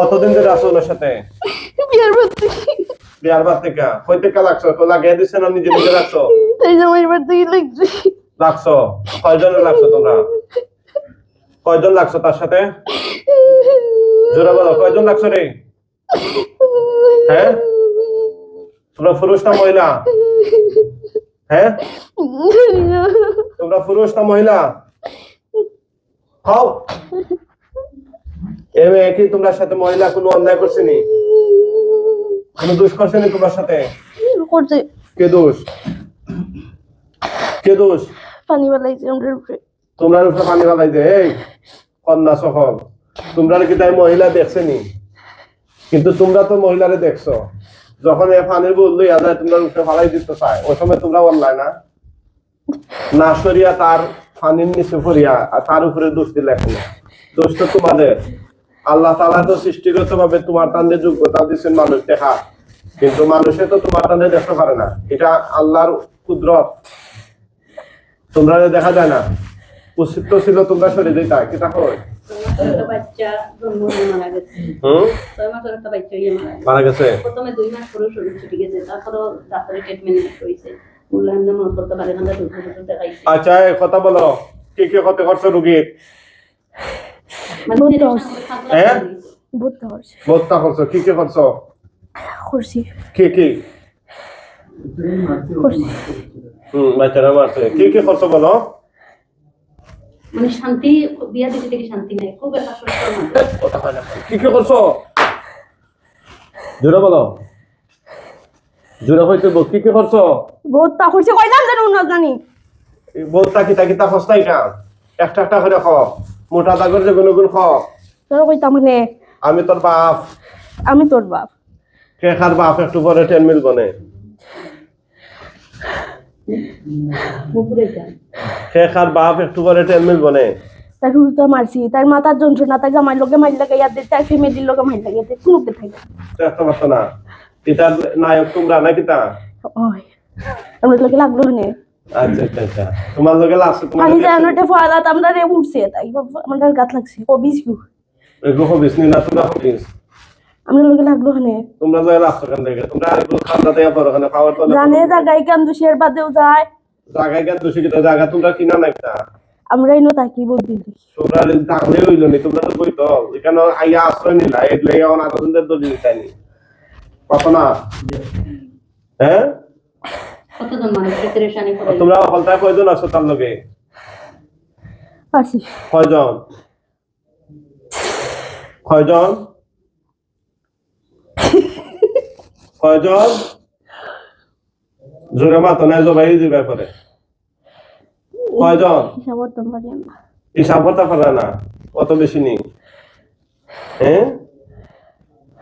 কতদিন ধরে আছো ওনার সাথে? বিয়ার বাড়তে বিয়ার বার থেকে? কই থেকে লাগছো? তো লাগিয়ে দিচ্ছে না নিজে নিজে রাখছো তাই জামাই বাড়তে লাগছে। লাগছো? কয়জনে লাগছো তোমরা? কয়জন লাগছো তার সাথে? জোরে বলো কয়জন লাগছো রে? হ্যাঁ? তোমরা পুরুষ না মহিলা? হ্যাঁ? তোমরা পুরুষ না মহিলা? হও এ মেয়ে কি তোমরা সাথে মহিলা কোনো অন্যায় করছেনি? কোনো দোষ করছেনি তোমার সাথে? করছে কে দোষ? কে দোষ? পানি বালাইছে উপরে। তোমরা উপরে পানি এই কন্যা সকল তোমরা কি তাই মহিলা দেখছেনি? কিন্তু তোমরা তো মহিলারে দেখছ। যখন এ পানির বোল লইয়া যায় তোমরা উপরে ফালাই দিতে চায়। ওই সময় তোমরা অনলাইন না? না সরিয়া তার পানির নিচে পড়িয়া আর তার উপরে দোষ দিলে এখন। দোষ তো তোমাদের। আল্লাহ তালা তো সৃষ্টিগত ভাবে তোমার টানে যোগ্যতা দিচ্ছেন মানুষ দেখা কিন্তু মানুষে তো তোমার টানে দেখতে পারে না। এটা আল্লাহর কুদরত। তোমরা দেখা যায় না উচিত ছিল তোমরা সরে যেতা হয়? হয়ে মারা গেছে। প্রথমে দুই মাস পরে শরীর ছুটি ট্রিটমেন্ট হয়েছে। আচ্ছা কথা বলো কি কি ক্ষতি করছ রুগীর হ্যাঁ? করছ কি কি করছ? করছি কি কি? হুম বাচ্চারা মারছে। কি কি করছ বলো? মানে শান্তি বিয়া দিতে থেকে শান্তি নেই। খুব একটা না। কি কি করছ? জোরে বলো। জোরে হইতে বল, কি কি করছ? বহুত তা করছে কয়লাম জানো না জানি। বত্তা কিতা কিতা খসতাই কাম একটা একটা করে খ মোটা দাগর যে গুলো খ তোর কইতাম মানে? আমি তোর বাপ। আমি তোর বাপ। কে খার বাপ? একটু পরে টেন মিল বনে কে খার বাপ? একটু পরে টেন মিল বনে তার হুলটা মারছি। তার মাথার যন্ত্রণা তার জামাই লোকে মাইল লাগে ইয়াদ তার ফ্যামিলির লোকে মাইল লাগে কোনো কে থাকে দেখতে পাচ্ছ না। এটার নায়ক তোমরা না কিতা ওই। আমরা লোকে লাগল নে? আচ্ছা আচ্ছা আচ্ছা। তোমার লগে লাগছে তোমার পানি জানো এটা আমরা রে উঠছে। তাই আমাদের গাত লাগছে। কিউ হবিস নি না তোমরা হবিস। আমরা লোকে লাগল নে তোমরা লগে লাগছো কেন দেখে তোমরা এগুলো খান্দা দেয়া পড়ো কেন খাওয়ার তো জানে জায়গায় কান দুশের বাদেও যায়। জায়গায় কেন কিতা জায়গা তোমরা কিনা না কিনা আমরা ইনো তাকি বলতে তোমরা দাঁড়লে হইল নি তোমরা তো বইতো এখানে আইয়া আশ্রয় নিলা দলি নিতানি কত না? হ্যাঁ? কতজন মানুষ? প্রেশানি করে তোমরা হলতায় কয়জন আছো তার লগে? আছি কয়জন? কয়জন? কয়জন? জোরে মাতো নাই জবাই দিবে করে কয়জন? হিসাব করতে পারে না কত বেশি নেই। হ্যাঁ?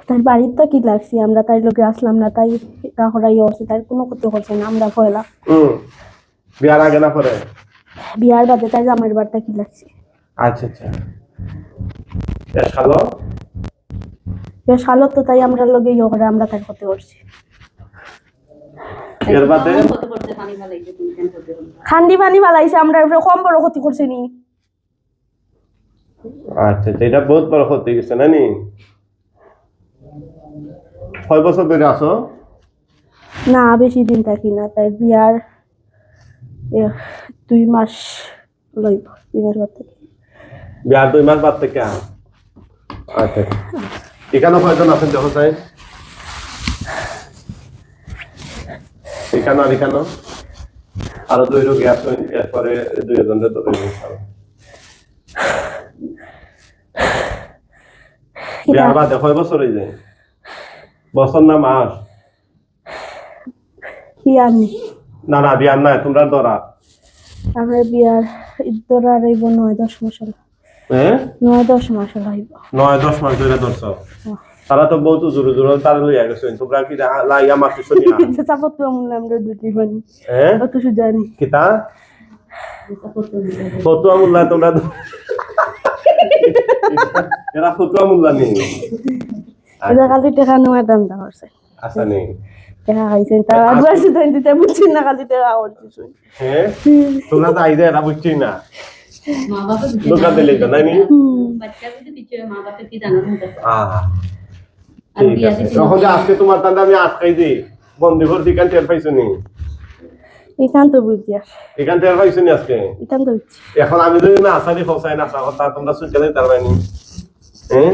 তার বাড়ির তো কি লাগছি? আমরা তাই লোকে আসলাম না তাই তা হরাই হচ্ছে তার কোনো করতে করছে না আমরা পয়লা বিয়ার আগে না পরে? বিয়ার বাদে তাই জামাইয়ের বাড়িটা কি লাগছে? আচ্ছা আচ্ছা। বেশ ভালো বেশ ভালো তো তাই আমরা লোকে ইয়ে করে আমরা তাই করতে করছি। এর বাদে? কত পানি ভালাইছে তুমি কেন করতে পারো না? খান্দি পানি ফালাইছে আমরা কম বড় ক্ষতি করছে নি। আচ্ছা আচ্ছা, এটা বহুত বড় ক্ষতি গেছে না নি কয় বছর ধরে আসো না বেশি দিন থাকি না তাই বিয়ার দুই মাস লইব দুই মাস বাদ থেকে। বিয়ার দুই মাস বাদ থেকে? আচ্ছা। এখানে কয়জন আছেন দেখো চাই এখানে আর এখানে? আরও দুই রোগী আছেন এরপরে দুই জনের ধরে বিয়ার বাদে কয় বছর হয়ে যায় বছর না মাস? বিয়ার নেই না না বিয়ার নাই তোমরা ধরা আমরা বিয়ার ইদ্দর আর হইব নয় দশ মাস হলো। হ্যাঁ নয় দশ মাস হলো নয় দশ মাস ধরে ধরছ? তারা তো বহুত জোরে জোরে তারা লইয়া গেছেন তোমরা কি লাইয়া মারতে শুনি না? চাপত তো মূল্য আমরা দুটি বানি হ্যাঁ কিতা এটা করতে ফতুয়া মোল্লা তোমরা এরা ফতুয়া মোল্লা নেই এটা খালি টেকা নেওয়ার দাম দা করছে। আচ্ছা নেই টেকা খাইছেন তা আবার সুদান দিতে বুঝছি না খালি টেকা করছি হ্যাঁ তোমরা তো আইদে এরা বুঝছি না মা বাবা দোকান দিলে তো নাই নি হুম বাচ্চা যদি পিছিয়ে মা বাবা কি জানার মতো আহ, আর ঠিক বিয়া আছে দিতে তখন যে আজকে তোমার তান্ডা আমি আটকাই দিই বন্দি ভর্তি কান টের পাইছো নি এখান তো এখান টের পাইছো নি আজকে এখান তো বুঝছি এখন আমি যদি না আসারি ফসাই না আসা কথা তোমরা সুইটা দিতে পারবে নি হ্যাঁ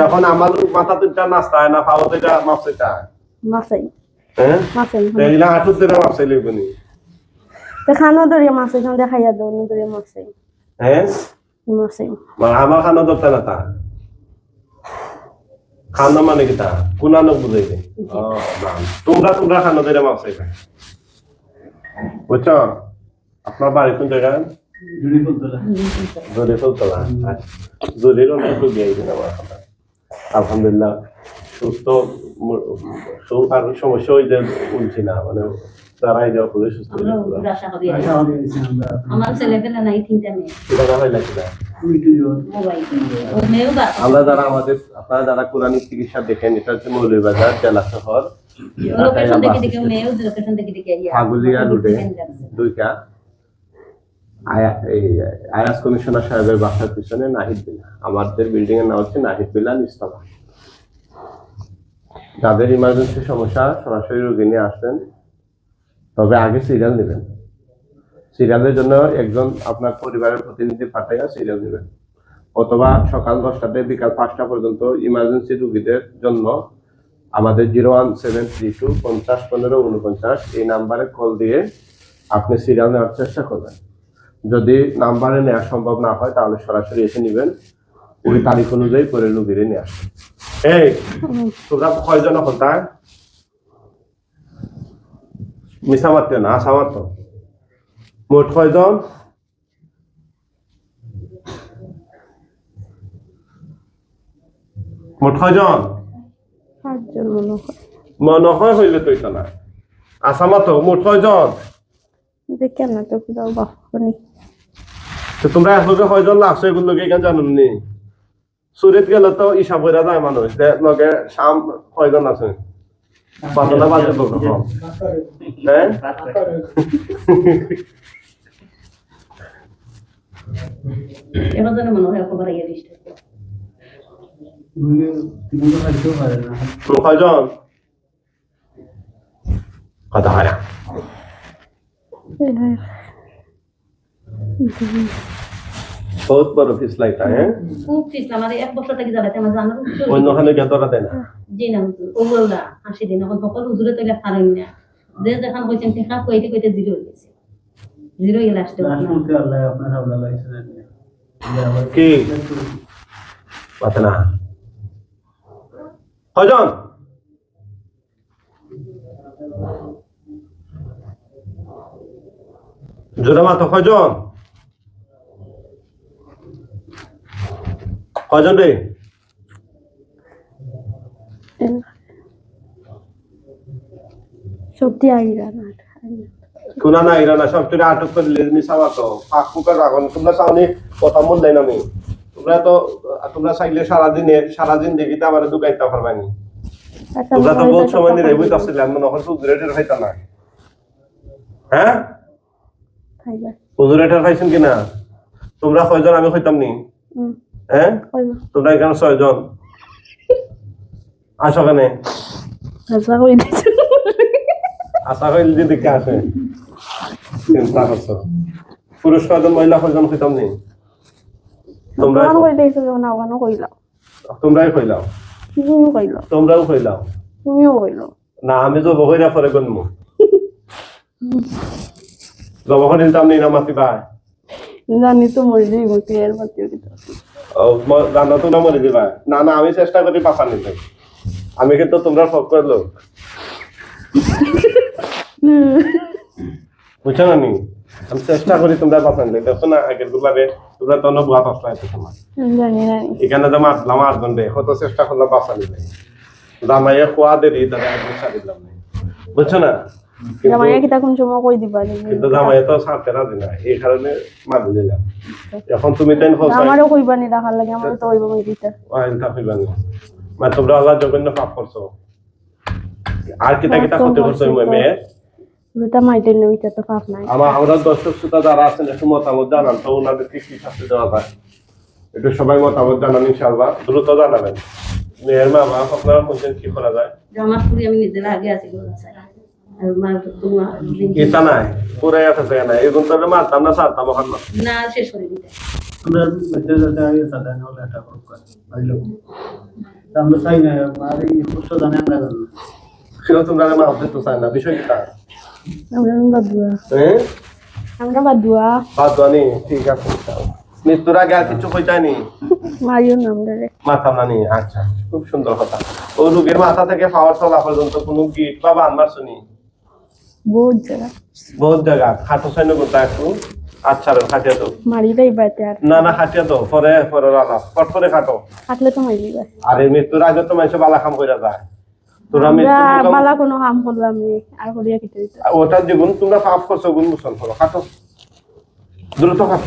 এখন আমার মাথা দুটা নাস্তা হয় না পাওয়া মাপসাইটা মাছাই। হ্যাঁ মাছাই হাঁটুর ধরে খানো মাছ এখান দেখাইয়া দাও নি ধরিয়া মাছাই। হ্যাঁ মাছাই। মানে আমার খানা ধরতে না তা। খানা মানে কি তা? কুনানো বুঝাইবে তোমরা তোমরা খানা ধরে মাপসাই বুঝছ আপনার বাড়ি কোন জায়গায় জোরে ফুলতলা। জোরের অনেক রোগী আইছেন আমার কথা আলহামদুলিল্লাহ। সুস্থ আর সমস্যা ওই যে বলছি না মানে তারা এই যে অপরে সুস্থ আমরা নাই তিনটা মেয়ে। না? যারা আমাদের আপনারা যারা কোরআনিক চিকিৎসা দেখেন এটা হচ্ছে মৌলভীবাজার জেলা শহর। ফাগুলিয়া দুইটা। আয়াস কমিশনার সাহেবের বাসার পিছনে নাহিদ বিলা আমাদের বিল্ডিং এর নাম হচ্ছে নাহিদ বিলা নিস্তলা যাদের ইমার্জেন্সি সমস্যা, সরাসরি রোগী নিয়ে আসবেন। তবে আগে সিরিয়াল নেবেন। সিরিয়ালের জন্য একজন আপনার পরিবারের প্রতিনিধি পাঠাইয়া সিরিয়াল নেবেন। অথবা সকাল দশটাতে বিকাল পাঁচটা পর্যন্ত ইমার্জেন্সি রুগীদের জন্য আমাদের zero one seven three two পঞ্চাশ পনেরো উনপঞ্চাশ এই নাম্বারে কল দিয়ে আপনি সিরিয়াল নেওয়ার চেষ্টা করবেন। যদি নাম্বারে নেওয়া সম্ভব না হয়, তাহলে সরাসরি এসে নেবেন। ওই তারিখ অনুযায়ী করে রুগীরে নিয়ে আসবেন এই তোমরা কয়জন এখন তাই মিশা মারতে না আশা মারত? মোট কয়জন? মোট কয়জন? মনে হয়। হইলে তো এটা না। আশা মারত মোট কয়জন? দেখে না তো তোমরা একলগে কয়জন লাগছো এগুলো কেন জানো নি? সুরেত গেলে তো হিসাব করে যায় মানুষ লগে শাম কয়জন আছে পাতলা বাজে তো হ্যাঁ এবার মনে হয় দিচ্ছে কয়জন কথা হয় না বহুত বড় ফিস লাইটা হ্যাঁ? খুব ফিস আমার এক বছর থেকে জ্বালাতে আমার জানার গিয়ে ধরা দেয় না? জি না ওগুলা হাসি দিন এখন সকল হুজুরে পারেন না। যে যেখান কইছেন কইতে কইতে জিরো হয়ে গেছে। জিরো হয়ে লাস্টে কি? কথা না। কয়জন জোরে মাতো কয়জন রে? সত্যি আইরা না কোনা না আটক করে পাক রাখুন তোমরা কথা মন দেয় না আমি। তোমরা তো তোমরা চাইলে সারাদিনে সারাদিন দেখিতে আমার দোকাইতে পারবানি। তোমরা তো বহুত সময় নিয়ে রেবুই আসছিলাম মনে হয় হইতা না। হ্যাঁ? হুজুরেটের খাইছেন কিনা? তোমরা কয়জন আমি হইতাম নি। হ্যাঁ? তোমরা এখানে ছয়জন। আসো কেনে কই দিছো আশা করিল যে দেখে আসে চিন্তা করছ। পুরুষ কয়জন মহিলা কয়জন হইতাম নি? তোমরা তোমার কই দিছো যখন আওয়ানো কইলাও তোমরাই কইলাও তুমিও কইলাও তোমরাও কইলাও তুমিও কইলাও না আমি তো বহইরা পরে গনমু নি না মাতি ভাই জানি তো মরে মতি এর মতি কিতা ও তো না মরে দিবা না না আমি চেষ্টা করি পাপা নিতে। আমি কিন্তু তোমরা ফক করল বুঝছ না নি আমি চেষ্টা করি তোমরা পাপা নিতে। দেখো না আগের গুলারে তোমরা তো অন্য পাপা আছে তোমার। এখানে তো মাতলাম আটজন রে কত চেষ্টা করলাম বাঁচা নিতে। জামাইয়ে খোয়া দেরি তারা একদিন সারি দিলাম বুঝছ না? কিন্তু- জামাইয়া কিতা সময় কই দিবা? কিন্তু জামাইয়ে তো ছাড়তে রাজি না এই কারণে মারি দিলাম। এখন তুমি তাই হোস আমারও কইবা নি দেখার লাগে আমারও তো হইব মই দিতা। আইনটা হইবা না। তোমরা আল্লাহ জঘন্য পাপ করছ। আর কিতা কিতা ক্ষতি করছ মেয়ে? রুতা মাইটের নমিতে তো পাপ নাই। আমার আমরা দর্শক শ্রোতা যারা আছেন একটু মতামত জানান তো ওনাদেরকে কি শাস্তি দেওয়া যায়? একটু সবাই মতামত জানান ইনশাআল্লাহ। দ্রুত জানাবেন। মেয়ের মা বাপ আপনারা বলছেন কি করা যায়? আমি নিজের আগে আছি গোলা চাই আর মা তো তোমার এটা নাই পুরাই আছে তো না এগুলো তো মারতাম না সারতাম ওখান না না শেষ করে দিতে। আমরা বেঁচে যেতে আগে সাদা না হলে এটা করব বুঝলো আমরা চাই না আর এই কষ্ট জানে আমরা জানি না। সেটা তোমরা মাপ দিতে চাই না বিষয় কি তা? আমরা বাদুয়া হ্যাঁ আমরা বাদুয়া বাদ দানি ঠিক আছে মৃত্যুর আগে আর কিছু কই যায়নি মারিও না আমরা মাথা নানি আচ্ছা খুব সুন্দর কথা। ও রুগীর মাথা থেকে পাওয়ার চলা পর্যন্ত কোনো গিট বা বান মারছনি বহুত জায়গা। বহুত জায়গা। খাটো সাইন করতে একটু আচ্ছা রে খাটিয়া তো মারি দেই বাড়িতে আর না না খাটিয়া তো পরে পরে আলাপ পট করে খাটো কাটলে তো মারি দিবে আর এই মৃত্যুর আগে তো মানুষ বালা কাম করে যায়। তোরা আমরা মৃত্যু বালা কোনো কাম করলাম রে আর করিয়া কিতে দিত ওটা জীবন তোমরা পাপ করছ গুণ মুসল করো খাটো দ্রুত খাটো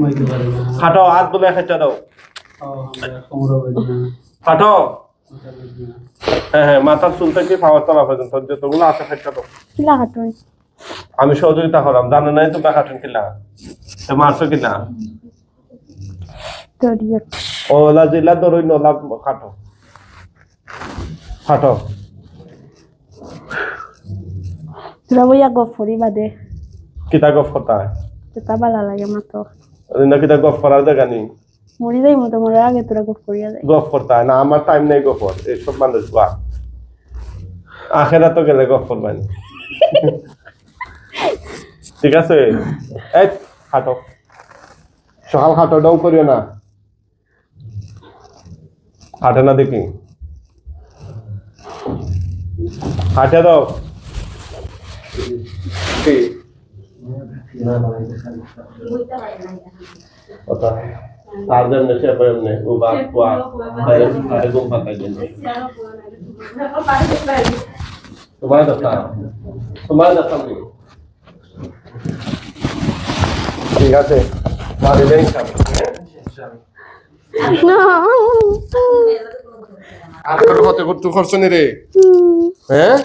না খাটো হাত বলে খাইটা দাও কোমর খাটো হ্যাঁ হ্যাঁ মাথার চুল থেকে পাওয়ার তলা পর্যন্ত যতগুলো আছে কিলা কাটুন। আমি সহযোগিতা করলাম জানো নাই তোমরা তো মারছো কিনা? ওলা জিলা দরই নলা খাটো খাটো তোরা বইয়া গপ করি বাদে। কিতা গফ কথা তা বালা লাগে মাতো। না কিতা করার জায়গা নেই। মরি যাই মতো মরার আগে তোরা গপ করিয়া যায় গফ করতে হয় না? আমার টাইম নেই গফর এইসব মানুষ বা আখেরা তো গেলে গফ করবেন ঠিক আছে? এই খাটো সকাল খাটো ডং করিও না। হাটে না দেখি। হাটে দাও। কি কথা জন্য সে এমনি উবা কুয়া বাইরে বাইরে ঘুম পাতাই জন্য তোমার দেখা তোমার দেখা নেই ঠিক আছে বাড়ি নেই আর তোর কত করতে খরচ নি রে হ্যাঁ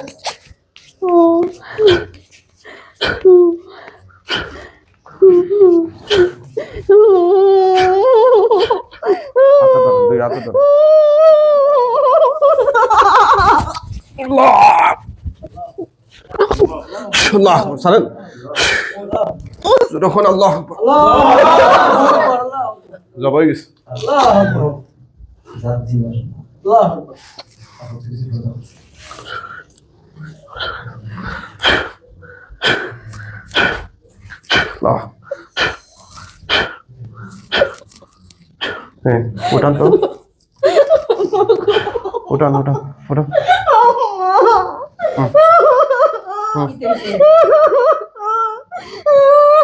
আল্লাহ সারেন যখন আল্লাহ জবাই গেছে আল্লাহ। হ্যাঁ উঠান তো। উঠান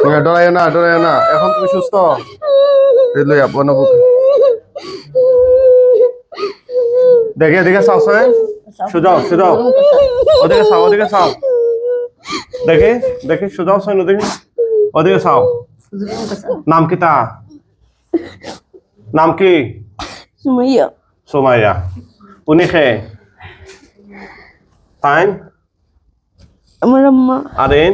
হ্যাঁ, ডরাইও না না। এখন তুমি সুস্থ। এই লইয়া বনবুক দেখে দেখে চাও সে সুজাও সুজাও। ওদিকে চাও ওদিকে চাও। দেখে দেখে সুজাও ওদিকে চাও নাম কি তা? নাম কি? সুমাইয়া। সোমাইয়া। উনি খে তাইন? আমার আম্মা। আরেন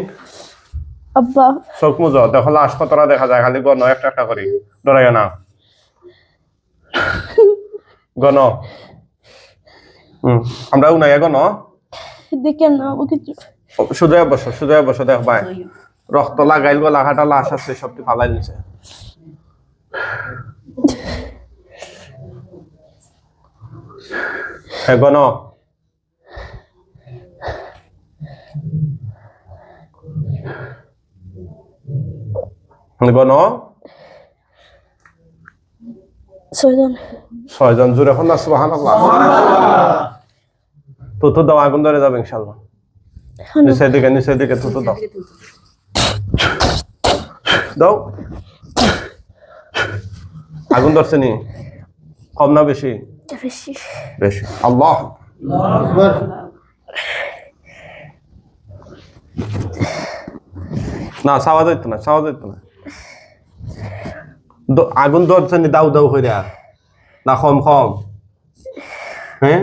আব্বা। চোখ মুজো দেখো লাশ কতটা দেখা যায় খালি গণ একটা একটা করি। ডরাইও না। গণ। হুম আমরা উনাইয়া গণ। দেখে না ও কিছু সুদয় বসো সুদয় বসো দেখ ভাই রক্ত লাগাইল গলা হাটা লাশ আছে সবটি ফালাই নিছে। হ্যাঁ গণ। ছয়জন। ছয়জন জুড়ে এখন না সুবাহান তুতু দাও আগুন ধরে যাবে ইনশাল্লাহ নিচের দিকে নিচের দিকে তুতু দাও। দাও। আগুন ধরছে নি? কম না বেশি? বেশি। বেশি। আল্লাহ। না চাওয়া যাইতো না চাওয়া যাইতো না। আগুন ধরছে নি দাউ দাউ হইরা না কম কম। হ্যাঁ?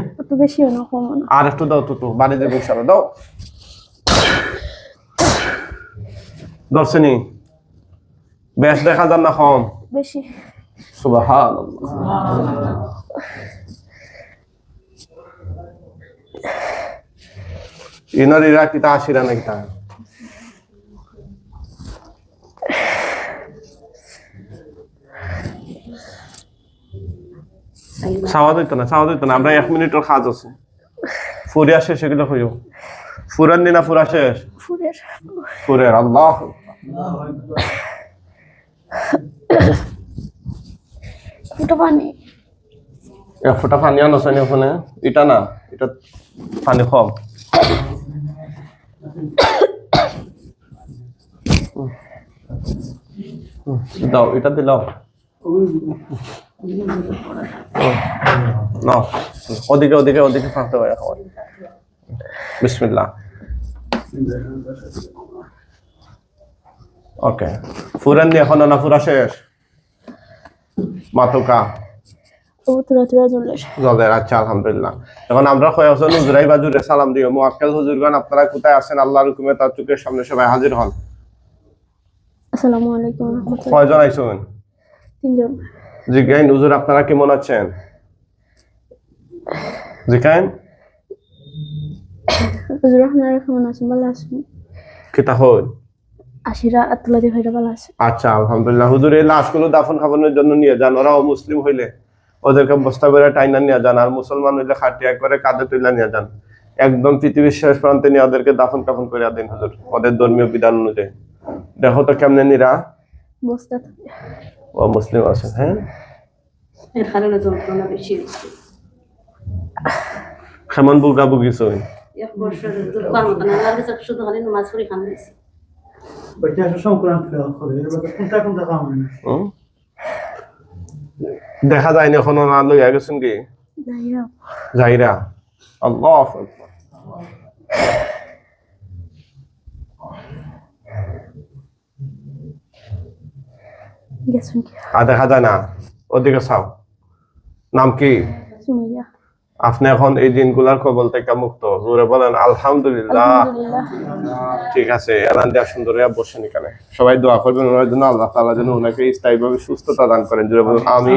আর একটু দাও তো তো বাড়ি দেবে ইনশাল্লাহ দাও। দর্শনী বেশ দেখা যান না কম? বেশি। সুবাহান ইনার ইরা কিতা আসিরা না কিতা না না আমরা এক মিনিটের কাজ আছে। ফুরিয়া শেষ এগুলো হইও। ফুরান দিনা ফুরা শেষ? ফুলের ফুরের আল্লাহ ফুটো আনছে নি এটা পানি কম দাও এটা দিলাও ওদিকে ওদিকে ওদিকে ফাঁকতে পারে খাওয়ার বিসমিল্লাহ ওকে ফুরান দিয়ে এখন না ফুরা শেষ? মাতুকা। জলের আচ্ছা আলহামদুলিল্লাহ। এখন আমরা কয়েকজন হুজুরাই বা সালাম দিও। মুআক্কাল হুজুরগণ আপনারা কোথায় আছেন? আল্লাহর হুকুমে তার চোখের সামনে সবাই হাজির হন। আসসালামু আলাইকুম রহমতুল্লাহ। কয়জন আইসুন? তিনজন। জিজ্ঞাইন হুজুর আপনারা কেমন আছেন? জিজ্ঞাইন হুজুর আপনারা কেমন আছেন? ভালো আছেন? কিতা হল আশিরা আতুলা দি ভাইরা ভালো আছে। আচ্ছা আলহামদুলিল্লাহ। হুজুর এই লাশগুলো দাফন খাবানোর জন্য নিয়ে যান। ওরাও মুসলিম হইলে ওদেরকে বস্তা করে টাইনা নিয়ে যান। আর মুসলমান হইলে খাটিয়া করে কাঁধে তুলে নিয়ে যান। একদম পৃথিবীর শেষ প্রান্তে নিয়ে ওদেরকে দাফন কাফন করে দিন হুজুর। ওদের ধর্মীয় বিধান অনুযায়ী। দেখো তো কেমনে নিরা? বস্তা ও মুসলিম আছেন হ্যাঁ? এর কারণে যন্ত্রণা বেশি হচ্ছে। কেমন বুগা বুগিছ এক বছর দুর্বার মতো না কাছে শুধু খালি নামাজ পড়ি খান দিয়েছি। কাম হয় না দেখা যায়নি এখনও না লইয়া গেছেন কি যাইরা যাইরা আল্লাহ আকবার। আর দেখা যায় না ওদিকে চাও নাম কি সুমাইয়া আপনি এখন এই দিনগুলার কবল থেকে মুক্ত। জোরে বলেন আলহামদুলিল্লাহ। ঠিক আছে এলান সুন্দর বসেন এখানে। সবাই দোয়া করবেন ওনার জন্য আল্লাহ তালা যেন ওনাকে স্থায়ীভাবে সুস্থতা দান করেন। জোরে বলেন আমি